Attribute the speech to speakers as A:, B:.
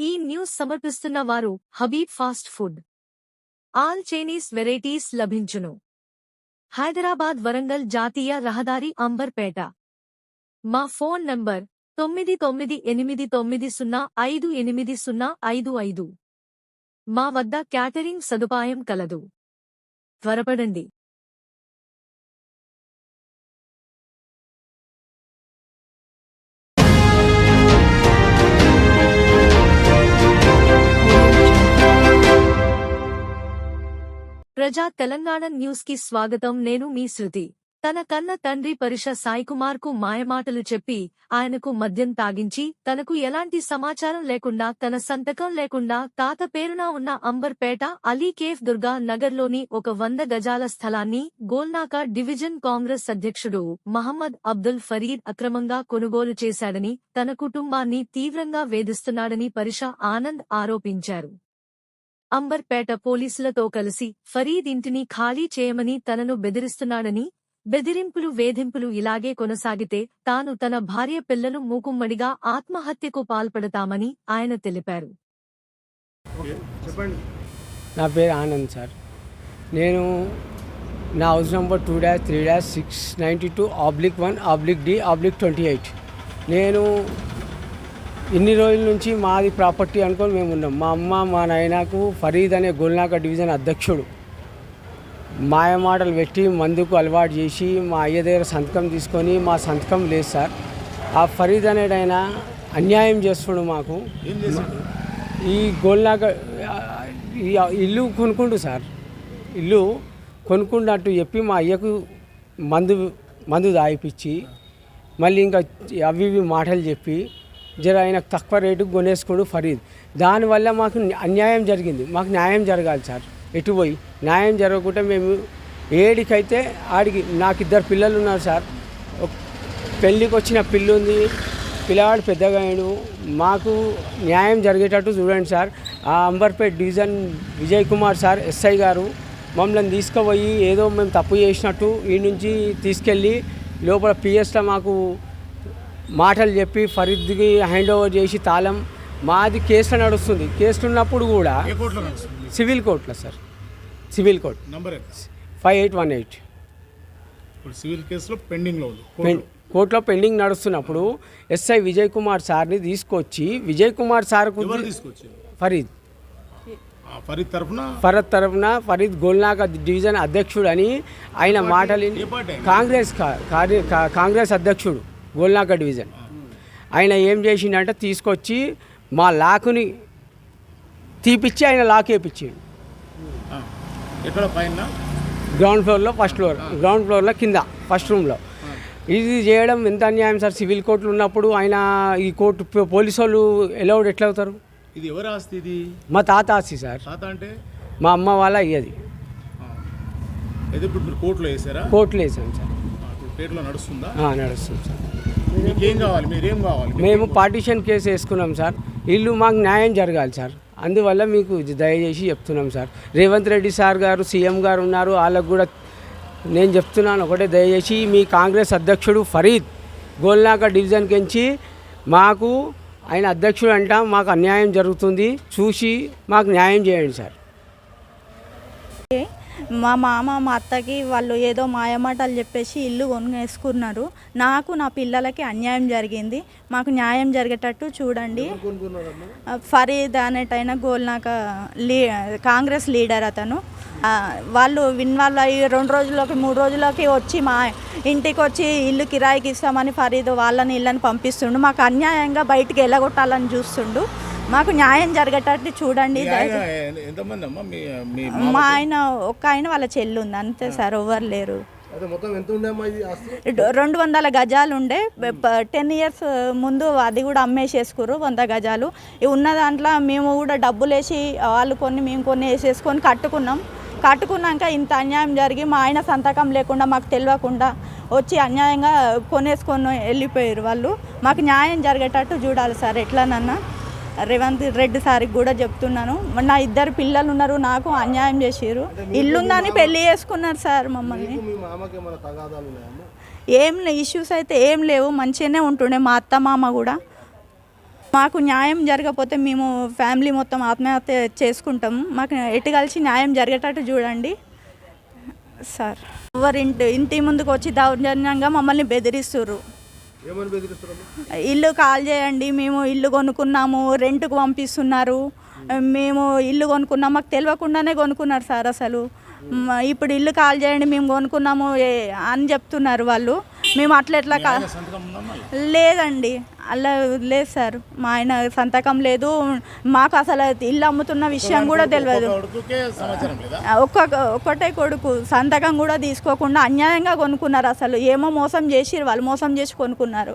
A: ఈ న్యూస్ సమర్పిస్తున్న వారు Habeeb fast food. All Chinese varieties లభించును. హైదరాబాద్ వరంగల్ జాతీయ రహదారి అంబర్పేట. మా ఫోన్ నంబర్ తొమ్మిది తొమ్మిది ఎనిమిది తొమ్మిది సున్నా ఐదు ఎనిమిది సున్నా ఐదు ఐదు. మా వద్ద క్యాటరింగ్ సదుపాయం కలదు. త్వరపడండి. ప్రజా తెలంగాణ న్యూస్కి స్వాగతం. నేను మీ శృతి. తన కన్న తండ్రి పరిష సాయికుమార్కు మాయమాటలు చెప్పి ఆయనకు మద్యం తాగించి తనకు ఎలాంటి సమాచారం లేకుండా తన సంతకం లేకుండా తాత పేరున ఉన్న అంబర్పేట అలీ కేఫ్ దుర్గా నగర్లోని ఒక వంద గజాల స్థలాన్ని గోల్నాక డివిజన్ కాంగ్రెస్ అధ్యక్షుడు మహమ్మద్ అబ్దుల్ ఫరీద్ అక్రమంగా కొనుగోలు చేశాడని తన కుటుంబాన్ని తీవ్రంగా వేధిస్తున్నాడని పరిష ఆనంద్ ఆరోపించారు. అంబర్పేట పోలీసులతో కలిసి ఫరీద్ ఇంటిని ఖాళీ చేయమని తనను బెదిరిస్తున్నాడని బెదిరింపులు వేధింపులు ఇలాగే కొనసాగితే తాను తన భార్య పిల్లలు మూకుమ్మడిగా ఆత్మహత్యకు పాల్పడతామని ఆయన తెలిపారు.
B: నా పేరు ఆనంద్ సార్. నేను నా house number two dash three dash six ninety two oblique one oblique D oblique twenty eight. నేను ఇన్ని రోజుల నుంచి మాది ప్రాపర్టీ అనుకొని మేము ఉన్నాం. మా అమ్మ మా నాయనకు ఫరీద్ అనే గోల్నాక డివిజన్ అధ్యక్షుడు. మాయ మాటలు పెట్టి మందుకు అలవాటు చేసి మా అయ్య దగ్గర సంతకం తీసుకొని మా సంతకం లేదు సార్. ఆ ఫరీద్ అనేడు ఆయన అన్యాయం చేస్తున్నాడు మాకు. ఈ గోల్నాక ఇల్లు కొనుక్కుండు సార్. ఇల్లు కొనుక్కున్నట్టు చెప్పి మా అయ్యకు మందు మందు దాయిపించి మళ్ళీ ఇంకా అవి ఇవి మాటలు చెప్పి జర ఆయన తక్కువ రేటుకు కొనేసుకోడు ఫరీద్. దానివల్ల మాకు అన్యాయం జరిగింది. మాకు న్యాయం జరగాలి సార్. ఎటు పోయి? న్యాయం జరగకుండా మేము ఏడికైతే ఆడికి నాకు ఇద్దరు పిల్లలు ఉన్నారు సార్. పెళ్ళికి వచ్చిన పిల్లు ఉంది. పిల్లవాడు పెద్దగా అయ్యాడు. మాకు న్యాయం జరిగేటట్టు చూడండి సార్. ఆ Amberpet division Vijay Kumar sir SI గారు మమ్మల్ని తీసుకుపోయి ఏదో మేము తప్పు చేసినట్టు ఈ నుంచి తీసుకెళ్ళి లోపల పిఎస్లో మాకు మాటలు చెప్పి ఫరీద్కి హ్యాండ్ ఓవర్ చేసి తాళం. మాది కేసులో నడుస్తుంది. కేసులో ఉన్నప్పుడు కూడా సివిల్ కోర్టులో sir. Civil court.
C: Number
B: five eight one eight.
C: Civil కేసులో పెండింగ్లో కోర్టులో.
B: పెండింగ్ నడుస్తున్నప్పుడు ఎస్ఐ విజయ్ కుమార్ సార్ని తీసుకొచ్చి విజయ్ కుమార్
C: తీసుకొచ్చారు?
B: ఫరీద్.
C: ఫరీద్ తరఫున?
B: ఫరద్ తరఫున ఫరీద్ గోల్నాక డివిజన్ అధ్యక్షుడు అని ఆయన మాటలు? కాంగ్రెస్ కాంగ్రెస్ అధ్యక్షుడు. గోల్నాక డివిజన్. ఆయన ఏం చేసిండంటే తీసుకొచ్చి మా లాకుని తీపిచ్చి ఆయన లాక్ వేయించాడు.
C: ఎక్కడ పైన?
B: గ్రౌండ్ ఫ్లోర్లో ఫస్ట్ ఫ్లోర్ గ్రౌండ్ ఫ్లోర్లో కింద ఫస్ట్ రూమ్లో. ఇది చేయడం ఎంత అన్యాయం సార్? సివిల్ కోర్టులు ఉన్నప్పుడు ఆయన ఈ కోర్టు పోలీసు వాళ్ళు ఎలౌడ్ ఎట్లా అవుతారు
C: ఇది ఎవరి ఆస్తి ఇది?
B: మా తాత ఆస్తి సార్.
C: తాత అంటే?
B: మా అమ్మ వాళ్ళ అయ్యేది.
C: కోర్టులో వేసారా?
B: కోర్టులో వేసాం సార్.
C: పేరులో నడుస్తుందా?
B: ఆ, నడుస్తుంది సార్.
C: మీకేం కావాలి? మీరేం కావాలి?
B: మేము పార్టీషన్ కేసు వేసుకున్నాం సార్. ఇల్లు మాకు న్యాయం జరగాలి సార్. అందువల్ల మీకు దయచేసి చెప్తున్నాం సార్. రేవంత్ రెడ్డి సార్ గారు సీఎం గారు ఉన్నారు. వాళ్ళకు కూడా నేను చెప్తున్నాను ఒకటే దయచేసి మీ కాంగ్రెస్ అధ్యక్షుడు ఫరీద్ గోల్నాక డివిజన్కి ఎంచి మాకు ఆయన అధ్యక్షుడు అంట మాకు అన్యాయం జరుగుతుంది. చూసి మాకు న్యాయం చేయండి సార్.
D: మా మామ మా అత్తకి వాళ్ళు ఏదో మాయమాటలు చెప్పేసి ఇల్లు కొనుగేసుకున్నారు. నాకు నా పిల్లలకి అన్యాయం జరిగింది. మాకు న్యాయం జరిగేటట్టు చూడండి. ఫరీద్ అనేటైన గోల్నాక లీ కాంగ్రెస్ లీడర్ అతను. వాళ్ళు ఇన్వాల్వ్ అయ్యి రెండు రోజులకి మూడు రోజులకి వచ్చి మా ఇంటికి వచ్చి ఇల్లు కిరాయికి ఇస్తామని ఫరీద్ వాళ్ళని ఇళ్ళని పంపిస్తుండు. మాకు అన్యాయంగా బయటికి వెళ్ళగొట్టాలని చూస్తుండు. మాకు న్యాయం జరిగేటట్టు చూడండి
C: మీ ఆయన
D: దయచేసి
C: ఎ- ఎంతమంది అమ్మా? మీ మీ
D: మా ఆయన ఒక్క ఆయన వాళ్ళ చెల్లి ఉంది అంతే సార్ ఎవరు లేరు.
E: అదే మొత్తం ఎంత ఉండేమ్మా ఇది ఆస్తి?
D: ర- రెండు వందల గజాలు ఉండే టెన్ ఇయర్స్ ముందు అది కూడా అమ్మేసేసుకురు వంద గజాలు. ఉన్న దాంట్లో మేము కూడా డబ్బులు వేసి వాళ్ళు కొన్ని మేము కొన్ని వేసేసుకొని కట్టుకున్నాం. కట్టుకున్నాక ఇంత అన్యాయం జరిగి మా ఆయన సంతకం లేకుండా మాకు తెలియకుండా వచ్చి అన్యాయంగా కొనేసుకొని వెళ్ళిపోయారు వాళ్ళు. మాకు న్యాయం జరిగేటట్టు చూడాలి సార్ ఎట్లానన్నా రేవంత్ రెడ్డి సార్కి కూడా చెప్తున్నాను. నా ఇద్దరు పిల్లలు ఉన్నారు నాకు అన్యాయం చేసారు ఇల్లుందని పెళ్ళి చేసుకున్నారు సార్ మమ్మల్ని. ఏం ఇష్యూస్ అయితే ఏం లేవు మంచిగానే ఉంటుండే మా అత్త మామ కూడా. మాకు న్యాయం జరగకపోతే మేము ఫ్యామిలీ మొత్తం ఆత్మహత్య చేసుకుంటాం. మాకు ఎటు కలిసి న్యాయం జరిగేటట్టు చూడండి. సార్ ఎవరి ఇంటి ఇంటి ముందుకు వచ్చి దౌర్జన్యంగా మమ్మల్ని
E: బెదిరిస్తున్నాము
D: ఇల్లు కాల్ చేయండి మేము ఇల్లు కొనుక్కున్నాము రెంట్కు పంపిస్తున్నారు. మేము ఇల్లు కొనుక్కున్నాం మాకు తెలియకుండానే కొనుక్కున్నారు సార్ అసలు. ఇప్పుడు ఇల్లు కాల్ చేయండి మేము కొనుక్కున్నాము అని చెప్తున్నారు వాళ్ళు. మేము అట్లా ఎట్లా కా లేదండి. అలా లేదు సార్. మా ఆయన సంతకం లేదు. మాకు అసలు ఇల్లు అమ్ముతున్న విషయం కూడా తెలియదు ఒక్క ఒక్కటే కొడుకు. సంతకం కూడా తీసుకోకుండా అన్యాయంగా కొనుక్కున్నారు అసలు. ఏమో మోసం చేసి వాళ్ళు మోసం చేసి కొనుక్కున్నారు.